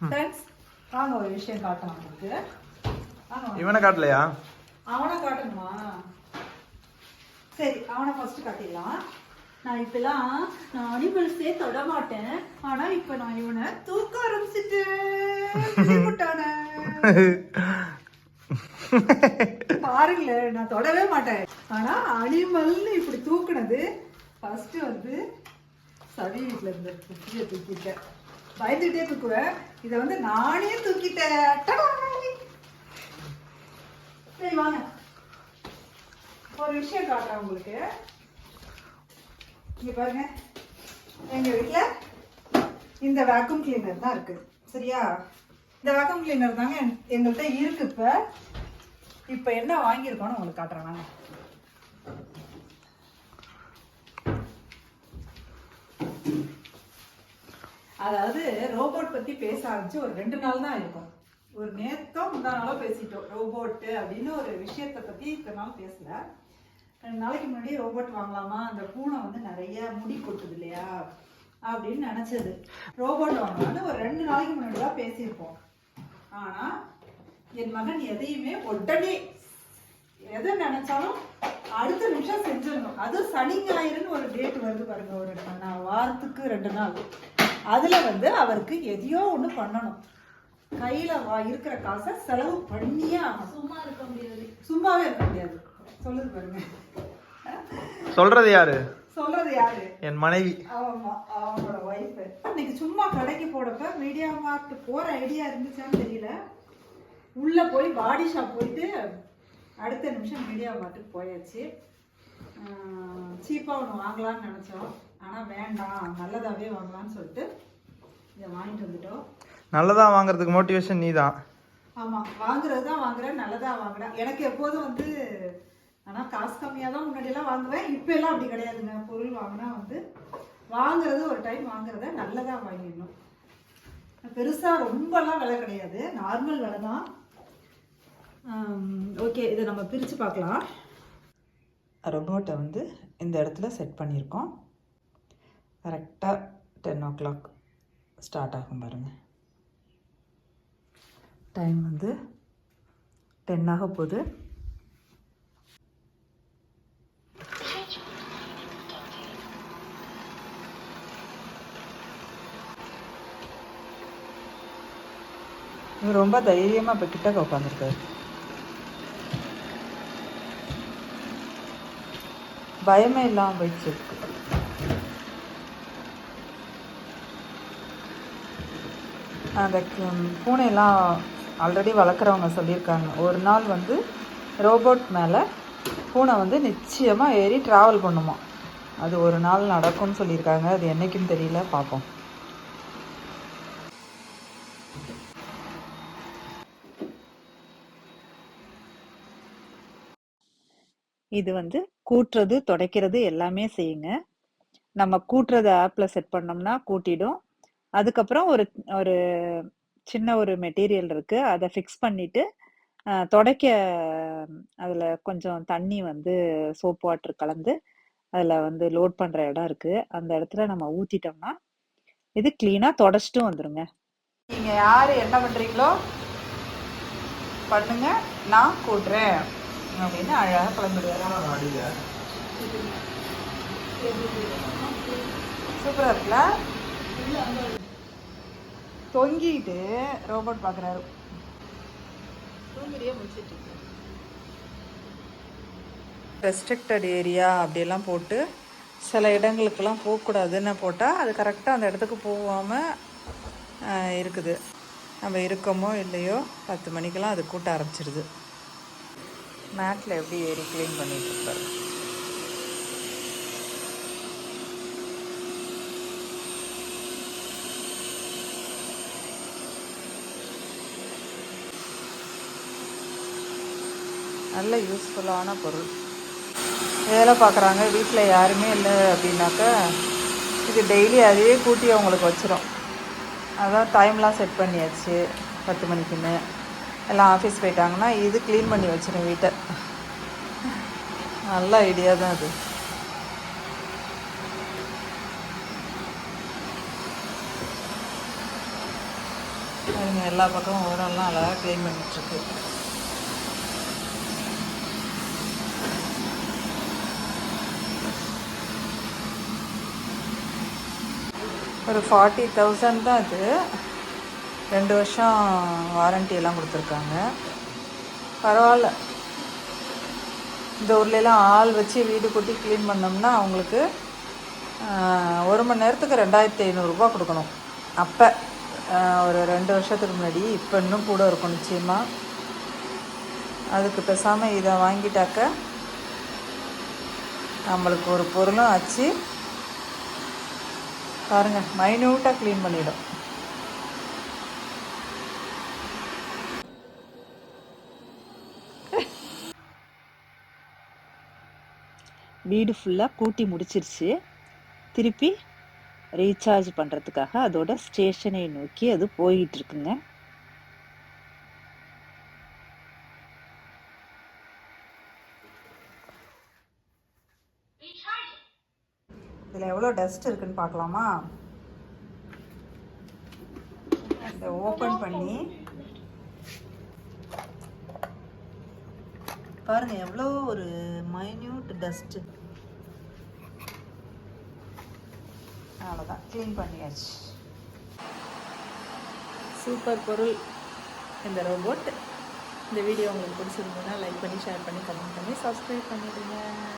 Friends வாங்க ஒரு விஷயம் உங்களுக்கு. வாங்க. இவனை காட்டலையா? அவனை காட்டணுமா? சரி அவனை ஃபர்ஸ்ட் காட்டிடலாம். நான் இப்பெல்லாம் நான் அனிமல்ஸே தொட மாட்டேன் ஆனா இப்ப நான் இவனை தூக்க ஆரம்பிச்சிட்டேன். பாருங்களேன் நான் தொடவே மாட்டேன். ஆனா அனிமல்னு இப்படி தூக்குனது ஃபர்ஸ்ட் வந்து சவி வீட்டுல இருந்த தூக்கிட்டேன். பயந்துகிட்டே தூக்குவேன் இதை வந்து நானே தூக்கிட்டேன். சரி வாங்க. ஒரு விஷயம் காட்டுறேன் உங்களுக்கு. இங்க பாருங்க. எங்க வீட்டில் இந்த வேக்யூம் கிளீனர் தான் இருக்கு. சரியா? இந்த வேக்யூம் கிளீனர் தாங்க என்- எங்கள்கிட்ட இருக்கு இப்ப. இப்ப என்ன வாங்கியிருக்கோன்னு உங்களுக்கு காட்டுறேன் வாங்க. அதாவது ரோபோட் பத்தி பேச ஆரம்பிச்சு ஒரு ரெண்டு நாள் தான் இருக்கும். ஒரு நேத்தோ முந்தா நாளோ பேசிட்டோம். ரோபோட் அப்படின்னு ஒரு விஷயத்தை பத்தி இத்தனை நாள் பேசல. ரெண்டு நாளைக்கு முன்னாடி ரோபோட் வாங்கலாமா? அந்த பூனை வந்து நிறைய முடி கொட்டுது இல்லையா? அப்படின்னு நினைச்சது. ரோபோட் வாங்கலாம்னு ஒரு ரெண்டு நாளைக்கு முன்னாடி தான் பேசியிருப்போம். ஆனா என் மகன் எதையுமே உடனே எதை நினைச்சாலும் அடுத்த நிமிஷம் செஞ்சிடணும். அதுவும் சனி ஞாயிறுன்னு ஒரு டேட் வருது பாருங்க. ஒரு வாரத்துக்கு ரெண்டு நாள். அதுல வந்து அவருக்கு எதையோ ஒண்ணு பண்ணணும். கையில வா இருக்கிற காசை செலவு பண்ணியே ஆகணும். சும்மா இருக்க முடியாது. சும்மாவே இருக்க முடியாது. சொல்லுது பாருங்க. சொல்றது யாரு? சொல்றது யாரு? என் மனைவி. ஆமா அவனோட ஒய்ஃப் இன்னைக்கு சும்மா கடைக்கு போனப்ப மீடியா மார்ட் போற ஐடியா இருந்துச்சான்னு தெரியல. உள்ள போய் பாடி ஷாப் போயிட்டு அடுத்த நிமிஷம் மீடியா மார்ட்டுக்கு போயாச்சு. சீப்பாக ஒன்று வாங்கலாம்னு நினச்சோம். ஆனால் வேண்டாம் நல்லதாகவே வாங்கலாம்னு சொல்லிட்டு இதை வாங்கிட்டு வந்துட்டோம். நல்லதா வாங்குறதுக்கு மோட்டிவேஷன் நீ தான் ஆமாம் வாங்குறது தான் வாங்குறேன் நல்லதாக வாங்குறேன். எனக்கு எப்போதும் வந்து ஆனால் காசு கம்மியாக தான் முன்னாடியெல்லாம் வாங்குவேன். இப்போ எல்லாம் அப்படி கிடையாதுங்க. பொருள் வாங்கினா வந்து வாங்குறது ஒரு டைம் வாங்குறத நல்லதாக வாங்கிடணும். பெருசாக ரொம்பலாம் விலை கிடையாது. நார்மல் விலை தான். ஓகே இதை நம்ம பிரித்து பார்க்கலாம். ரொபோட்டை வந்து இந்த இடத்துல செட் பண்ணியிருக்கோம். கரெக்டாக டென் ஓ கிளாக் ஸ்டார்ட் ஆகும் பாருங்கள் டைம் வந்து டென் ஆக போகுது. ரொம்ப தைரியமாக இப்போ கிட்டக்க உட்காந்துருக்காரு பயமே இல்லாமல் போயிடுச்சு. அந்த பூனையெல்லாம் ஆல்ரெடி வளர்க்குறவங்க சொல்லியிருக்காங்க. ஒரு நாள் வந்து ரோபோட் மேலே பூனை வந்து நிச்சயமாக ஏறி ட்ராவல் பண்ணுமா. அது ஒரு நாள் நடக்கும்னு சொல்லியிருக்காங்க. அது என்றைக்குன்னு தெரியல. பார்ப்போம் இது வந்து கூட்டுறது துடைக்கிறது எல்லாமே செய்யுங்க. நம்ம கூட்டுறது ஆப்பில் செட் பண்ணோம்னா கூட்டிடும். அதுக்கப்புறம் ஒரு ஒரு சின்ன ஒரு மெட்டீரியல் இருக்கு. அதை ஃபிக்ஸ் பண்ணிட்டு தொடக்க துடைக்க அதில் கொஞ்சம் தண்ணி வந்து சோப் வாட்டர் கலந்து அதில் வந்து லோட் பண்ணுற இடம் இருக்குது அந்த இடத்துல நம்ம ஊற்றிட்டோம்னா இது க்ளீனாக தொடச்சிட்டும் வந்துடுங்க நீங்கள் யார் என்ன பண்ணுறீங்களோ பண்ணுங்க. நான் கூட்டுறேன். அப்படின்னு அழகாக கிளம்பிடுவார். சூப்பராக இருக்குல்ல? தொங்கிட்டு ரோபோட் பார்க்குறாரு ரெஸ்ட்ரிக்டட் ஏரியா அப்படியெல்லாம் போட்டு சில இடங்களுக்கெல்லாம் போகக்கூடாதுன்னு போட்டால் அது கரெக்டாக அந்த இடத்துக்கு போகாமல் இருக்குது. நம்ம இருக்கோமோ இல்லையோ பத்து மணிக்கெல்லாம் அது கூட்ட ஆரம்பிச்சிடுது மேட்டில் எப்படி ஏறி க்ளீன் பண்ணிட்டு நல்ல யூஸ்ஃபுல்லான பொருள். வேலை பார்க்குறாங்க. வீட்டில் யாருமே இல்லை அப்படின்னாக்கா இது டெய்லி அதையே கூட்டி அவங்களுக்கு வச்சிரும். அதான் டைம்லாம் செட் பண்ணியாச்சு. பத்து மணிக்குன்னு. எல்லாம் ஆஃபீஸ் போயிட்டாங்கன்னா இது க்ளீன் பண்ணி வச்சிடும் வீட்டை. நல்ல ஐடியா தான் அது. எல்லா பக்கமும் ஓரெல்லாம் அழகாக க்ளீன் பண்ணிட்டுருக்கு. ஒரு ஃபார்ட்டி தௌசண்ட் தான் அது. ரெண்டு வருஷம் வாரண்டி எல்லாம் கொடுத்துருக்காங்க. பரவாயில்ல. இந்த ஊர்லெலாம் ஆள் வச்சு வீடு கூட்டி க்ளீன் பண்ணோம்னா அவங்களுக்கு ஒரு மணி நேரத்துக்கு ரெண்டாயிரத்தி ஐநூறுரூபா கொடுக்கணும். அப்போ ஒரு ரெண்டு வருஷத்துக்கு முன்னாடி இப்போ இன்னும் கூட இருக்கும் நிச்சயமாக அதுக்கு பேசாமல் இதை வாங்கிட்டாக்க நம்மளுக்கு ஒரு பொருளும் ஆச்சு பாருங்கள் மைன்யூட்டாக க்ளீன் பண்ணிவிடும் வீடு ஃபுல்லாக கூட்டி முடிச்சிருச்சு. திருப்பி ரீசார்ஜ் பண்ணுறதுக்காக அதோட ஸ்டேஷனை நோக்கி அது போயிட்டு இருக்குங்க இதில் எவ்வளோ டஸ்ட் இருக்குன்னு பார்க்கலாமா? இதை ஓப்பன் பண்ணி பாருங்க எவ்வளோ ஒரு மைன்யூட் டஸ்ட்டு அவ்வளோதான் க்ளீன் பண்ணியாச்சு. சூப்பர் பொருள். இந்த ரோபோட் இந்த வீடியோ உங்களுக்கு பிடிச்சிருந்ததுன்னா லைக் பண்ணி ஷேர் பண்ணி கமெண்ட் பண்ணி சப்ஸ்கிரைப் பண்ணிடுங்க.